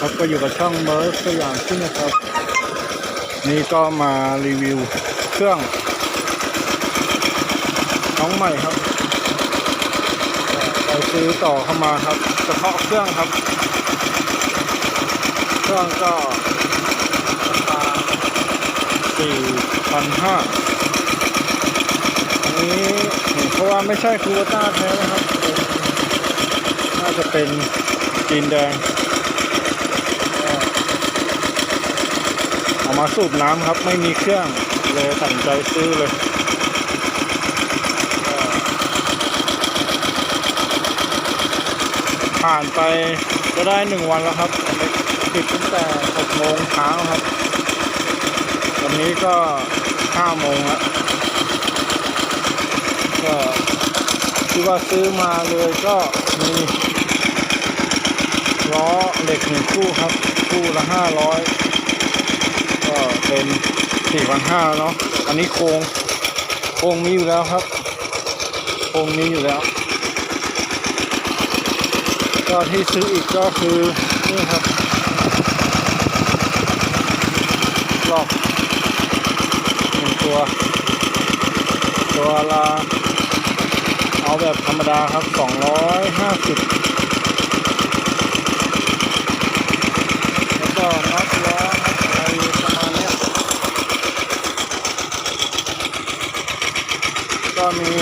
ครับก็อยู่กับช่องเบิร์สยามขึ้นนะครับ นี่ก็มารีวิวเครื่องน้องใหม่ครับไปซื้อต่อเข้ามาครับเฉพาะเครื่องครับ เครื่องก็ราคาสี่พันห้าอันนี้เห็นเขาว่าไม่ใช่คูวต้าแท้นะครับ น่าจะเป็นจีนแดง เอามา สูบน้ำครับไม่มีเครื่องเลยตัดใจซื้อเลยผ่านไปก็ได้หนึ่งวันแล้วครับปิดตั้งแต่หกโมงเช้าครับวันนี้ก็ห้าโมงแล้วก็ที่ว่าซื้อมาเลยก็มีล้อเหล็กหนึ่งคู่ครับ คู่ละห้าร้อย เป็นสี่พันห้าเนาะ อันนี้โครงโครงมีอยู่แล้วครับ โครงมีอยู่แล้ว ก็ที่ซื้ออีกก็คือนี่ครับลอกหนึ่งตัว ตัวละเอาแบบธรรมดาครับสองร้อยห้าสิบแล้วก็น็อตล้อครับอะไรประมาณเนี้ย ก็มี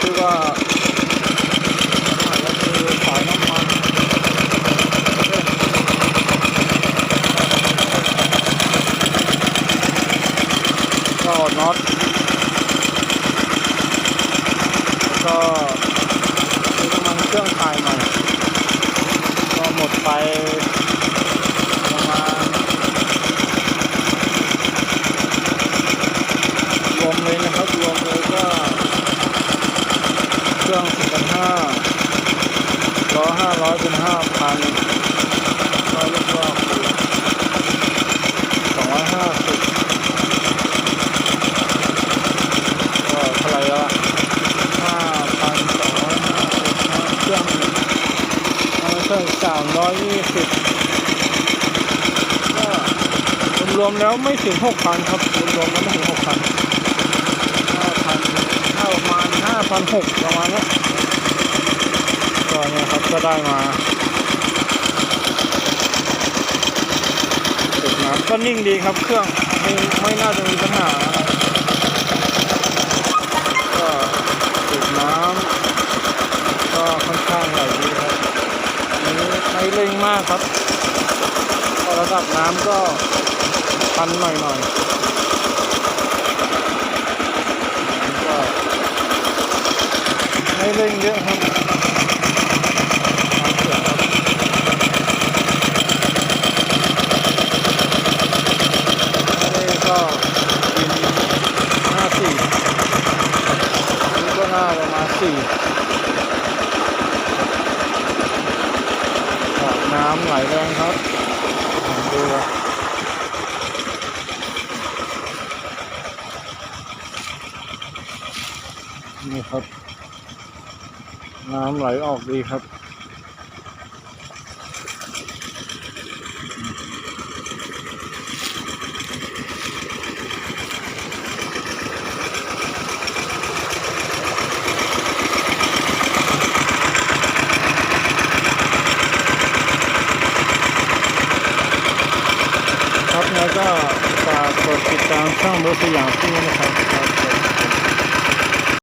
ที่ว่าก็คือสายน้ำมันก็น็อตแล้วก็ซื้อน้ำมันเครื่องถ่ายใหม่ก็หมดไปประมาณ รวมเลยนะครับรวมเลยก็เครื่องสิบพันห้าล้อห้า ร้อยเป็นห้าพันก็เรียกว่าสองร้อยห้าสิบก็เท่าไหร่ละห้าพันสองร้อยห้าสิบเครื่องเครื่องสามร้อยยี่สิบก็รวมๆแล้วไม่ถึงหกพันครับรวมๆแล้วไม่ถึงหกพันห้าพันห้าประมาณห้าพันหกประมาณนี้ ก็เนี่ยครับก็ได้มาติดน้ำก็นิ่งดีครับเครื่องไม่ไม่น่าจะมีปัญหาก็ติดน้ำก็ค่อนข้างไหลดีครับนี้ไม่เร่งมากครับระดับน้ำก็พันหน่อยหน่อยก็ไม่เร่งเยอะครับอันนี้ก็กินห้าสี่อันนี้ก็น่าประมาณ สี่น้ำไหลแรงครับลองดูนี่ครับ น้ำไหลออกดีครับ ครับแล้วก็ฝากกดติดตามช่องรถสยามที่นะครับครับ